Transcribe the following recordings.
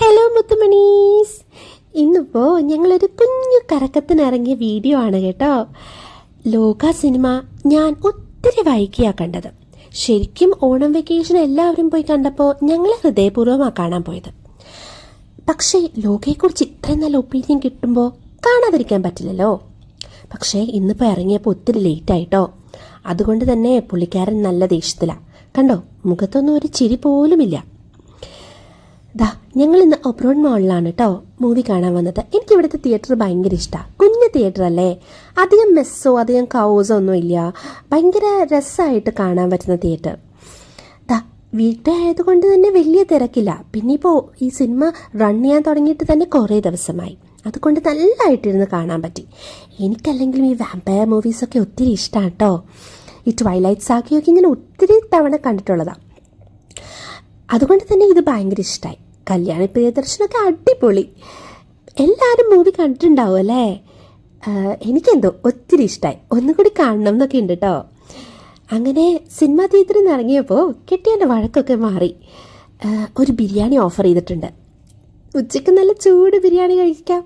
Hello മുത്തുമണീസ്. ഇന്നിപ്പോൾ ഞങ്ങളൊരു കുഞ്ഞു കറക്കത്തിനിറങ്ങിയ വീഡിയോ ആണ് കേട്ടോ. ലോക സിനിമ ഞാൻ ഒത്തിരി വൈകിയാ കണ്ടത്. ശരിക്കും ഓണം വെക്കേഷൻ എല്ലാവരും പോയി കണ്ടപ്പോൾ ഞങ്ങൾ ഹൃദയപൂർവമാണ് കാണാൻ പോയത്. പക്ഷേ ലോകയെക്കുറിച്ച് ഇത്രയും നല്ല ഒപ്പീനിയൻ കിട്ടുമ്പോൾ കാണാതിരിക്കാൻ പറ്റില്ലല്ലോ. പക്ഷേ ഇന്നിപ്പോൾ ഇറങ്ങിയപ്പോൾ ഒത്തിരി ലേറ്റ് ആയിട്ടോ. അതുകൊണ്ട് തന്നെ പുള്ളിക്കാരൻ നല്ല ദേഷ്യത്തിലാണ് കണ്ടോ മുഖത്തൊന്നും ഒരു ചിരി പോലുമില്ല. ദാ ഞങ്ങൾ ഇന്ന് ഒബ്രോൺ മോളിലാണ് കേട്ടോ മൂവി കാണാൻ വന്നത്. എനിക്ക് ഇവിടുത്തെ തിയേറ്റർ ഭയങ്കര ഇഷ്ടമാണ് കുഞ്ഞു തിയേറ്റർ അല്ലേ? അധികം മെസ്സോ അധികം കൗസോ ഒന്നും ഇല്ല. ഭയങ്കര രസമായിട്ട് കാണാൻ പറ്റുന്ന തിയേറ്റർ ദാ വീട്ടിലായതുകൊണ്ട് തന്നെ വലിയ തിരക്കില്ല. പിന്നെ ഇപ്പോൾ ഈ സിനിമ റൺ ചെയ്യാൻ തുടങ്ങിയിട്ട് തന്നെ കുറേ ദിവസമായി. അതുകൊണ്ട് നല്ലതായിട്ടിരുന്ന് കാണാൻ പറ്റി. എനിക്കല്ലെങ്കിലും ഈ വാമ്പയർ മൂവീസൊക്കെ ഒത്തിരി ഇഷ്ടമാണ് കേട്ടോ ഈ ട്വൈലൈറ്റ് സാക്കിയൊക്കെ ഞാൻ ഒത്തിരി തവണ കണ്ടിട്ടുള്ളതാണ് അതുകൊണ്ട് തന്നെ ഇത് ഭയങ്കര ഇഷ്ടമായി കല്യാണ പ്രിയദർശനൊക്കെ അടിപൊളി. എല്ലാവരും മൂവി കണ്ടിട്ടുണ്ടാവും അല്ലേ? എനിക്കെന്തോ ഒത്തിരി ഇഷ്ടമായി ഒന്നുകൂടി കാണണം എന്നൊക്കെ ഉണ്ട് കേട്ടോ അങ്ങനെ സിനിമാ തിയേറ്ററിൽ നിന്ന് ഇറങ്ങിയപ്പോൾ കെട്ടിയന്റെ വഴക്കൊക്കെ മാറി. ഒരു ബിരിയാണി ഓഫർ ചെയ്തിട്ടുണ്ട്. ഉച്ചയ്ക്ക് നല്ല ചൂട് ബിരിയാണി കഴിക്കാം.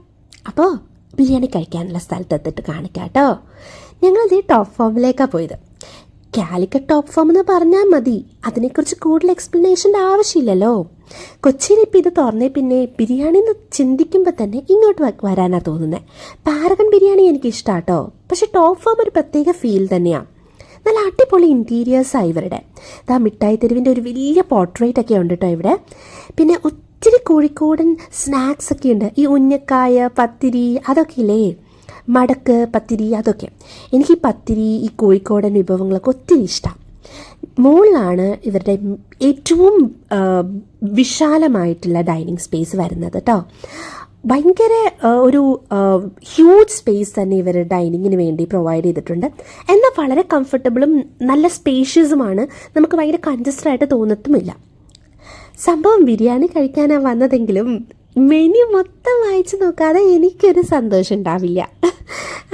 അപ്പോൾ ബിരിയാണി കഴിക്കാനുള്ള സ്ഥലത്തെത്തിട്ട് കാണിക്കാം കേട്ടോ ഞങ്ങളത് ടോപ്പ് ഫോമിലേക്കാണ് പോയത്. കാലിക്കറ്റ് ടോപ്പ് ഫോം എന്ന് പറഞ്ഞാൽ മതി. അതിനെക്കുറിച്ച് കൂടുതൽ എക്സ്പ്ലനേഷന്റെ ആവശ്യമില്ലല്ലോ. കൊച്ചിയിൽ ഇപ്പം ഇത് തുറന്നേ പിന്നെ ബിരിയാണി എന്ന് ചിന്തിക്കുമ്പോൾ തന്നെ ഇങ്ങോട്ട് വരാനാണ് തോന്നുന്നത് പാരഗൺ ബിരിയാണി എനിക്ക് ഇഷ്ടാട്ടോ പക്ഷെ ടോപ്പ് ഫോം ഒരു പ്രത്യേക ഫീൽ തന്നെയാണ് നല്ല അടിപൊളി ഇന്റീരിയേഴ്സാണ് ഇവരുടെ. ആ മിഠായി തെരുവിന്റെ ഒരു വലിയ പോർട്രേറ്റ് ഒക്കെ ഉണ്ട് കേട്ടോ ഇവിടെ. പിന്നെ ഒത്തിരി കോഴിക്കോടൻ സ്നാക്സ് ഒക്കെ ഉണ്ട്. ഈ ഉന്നക്കായ പത്തിരി അതൊക്കെ ഇല്ലേ? മടക്ക് പത്തിരി അതൊക്കെ. എനിക്ക് പത്തിരി ഈ കോഴിക്കോടൻ വിഭവങ്ങളൊക്കെ ഒത്തിരി ഇഷ്ടമാണ് മുകളിലാണ് ഇവരുടെ ഏറ്റവും വിശാലമായിട്ടുള്ള ഡൈനിങ് സ്പേസ് വരുന്നത് കേട്ടോ ഭയങ്കര ഒരു ഹ്യൂജ് സ്പേസ് തന്നെ ഇവർ ഡൈനിങ്ങിന് വേണ്ടി പ്രൊവൈഡ് ചെയ്തിട്ടുണ്ട്. എന്നാൽ വളരെ കംഫർട്ടബിളും നല്ല സ്പേഷ്യസുമാണ്. നമുക്ക് ഭയങ്കര കൺജസ്റ്റഡ് ആയിട്ട് തോന്നത്തുമില്ല. സംഭവം ബിരിയാണി കഴിക്കാനാണ് വന്നതെങ്കിലും മെനു മൊത്തം വായിച്ചു നോക്കാതെ എനിക്കൊരു സന്തോഷം ഉണ്ടാവില്ല.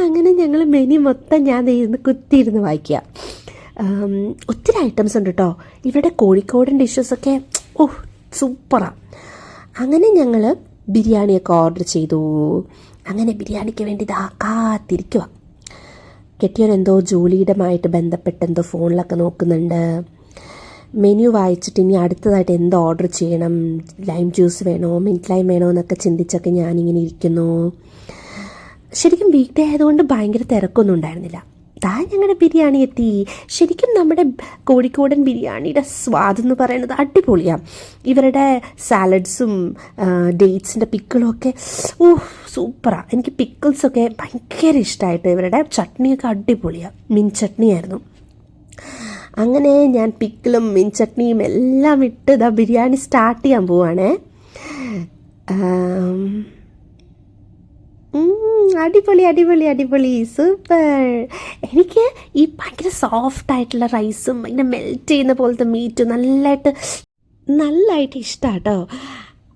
അങ്ങനെ ഞങ്ങൾ മെനു മൊത്തം ഞാൻ ഇരുന്ന് കുത്തിയിരുന്ന് വായിക്കുക ഒത്തിരി ഐറ്റംസ് ഉണ്ട് കേട്ടോ ഇവിടെ കോഴിക്കോടൻ ഡിഷസൊക്കെ ഓ സൂപ്പറാണ് അങ്ങനെ ഞങ്ങൾ ബിരിയാണിയൊക്കെ ഓർഡർ ചെയ്തു. അങ്ങനെ ബിരിയാണിക്ക് വേണ്ടി ഇതാ കാത്തിരിക്കുക കെട്ടിയവൻ എന്തോ ജോലിയുടെമായിട്ട് ബന്ധപ്പെട്ട് എന്തോ ഫോണിലൊക്കെ നോക്കുന്നുണ്ട്. മെനു വായിച്ചിട്ട് ഇനി അടുത്തതായിട്ട് എന്ത് ഓർഡർ ചെയ്യണം? ലൈം ജ്യൂസ് വേണോ? മിന്റ് ലൈം വേണോ എന്നൊക്കെ ചിന്തിച്ചൊക്കെ ഞാനിങ്ങനെ ഇരിക്കുന്നു. ശരിക്കും വീക്ക് ഡേ ആയതുകൊണ്ട് ഭയങ്കര തിരക്കൊന്നും ഉണ്ടായിരുന്നില്ല. താ ഞങ്ങളുടെ ബിരിയാണി എത്തി. ശരിക്കും നമ്മുടെ കോഴിക്കോടൻ ബിരിയാണിയുടെ സ്വാദ് എന്ന് പറയുന്നത് അടിപൊളിയാണ് ഇവരുടെ സാലഡ്സും ഡേറ്റ്സിന്റെ പിക്കിളും ഒക്കെ ഓ സൂപ്പറാണ് എനിക്ക് പിക്കിൾസൊക്കെ ഭയങ്കര ഇഷ്ടമായിട്ട് ഇവരുടെ ചട്നിയൊക്കെ അടിപൊളിയാണ് മിൻ ചട്നിയായിരുന്നു. അങ്ങനെ ഞാൻ പിക്കിളും മീൻ ചട്നിയും എല്ലാം ഇട്ട് ഇതാ ബിരിയാണി സ്റ്റാർട്ട് ചെയ്യാൻ പോവാണേ. അടിപൊളി അടിപൊളി അടിപൊളി. സൂപ്പർ. എനിക്ക് ഈ ഭയങ്കര സോഫ്റ്റ് ആയിട്ടുള്ള റൈസും ഭയങ്കര മെൽറ്റ് ചെയ്യുന്ന പോലത്തെ മീറ്റും നല്ലതായിട്ട് നല്ലതായിട്ട് ഇഷ്ടമാണ് കേട്ടോ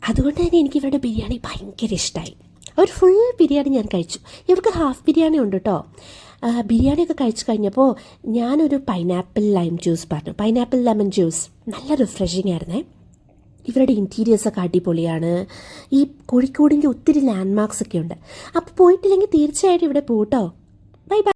അതുകൊണ്ട് തന്നെ എനിക്ക് ഇവരുടെ ബിരിയാണി ഭയങ്കര ഇഷ്ടമായി ഒരു ഫുൾ ബിരിയാണി ഞാൻ കഴിച്ചു. ഇവർക്ക് ഹാഫ് ബിരിയാണി ഉണ്ട് കേട്ടോ ബിരിയാണിയൊക്കെ കഴിച്ചു കഴിഞ്ഞപ്പോൾ ഞാനൊരു പൈനാപ്പിൾ ലൈം ജ്യൂസ് പറഞ്ഞു. പൈനാപ്പിൾ ലെമൺ ജ്യൂസ് നല്ല റിഫ്രഷിങ് ആയിരുന്നേ. ഇവരുടെ ഇന്റീരിയേഴ്സൊക്കെ അടിപൊളിയാണ്. ഈ കോഴിക്കോടിന്റെ ഒത്തിരി ലാൻഡ് മാർക്സ് ഒക്കെ ഉണ്ട്. അപ്പോൾ പോയിട്ടില്ലെങ്കിൽ തീർച്ചയായിട്ടും ഇവിടെ പോട്ടോ. Bye bye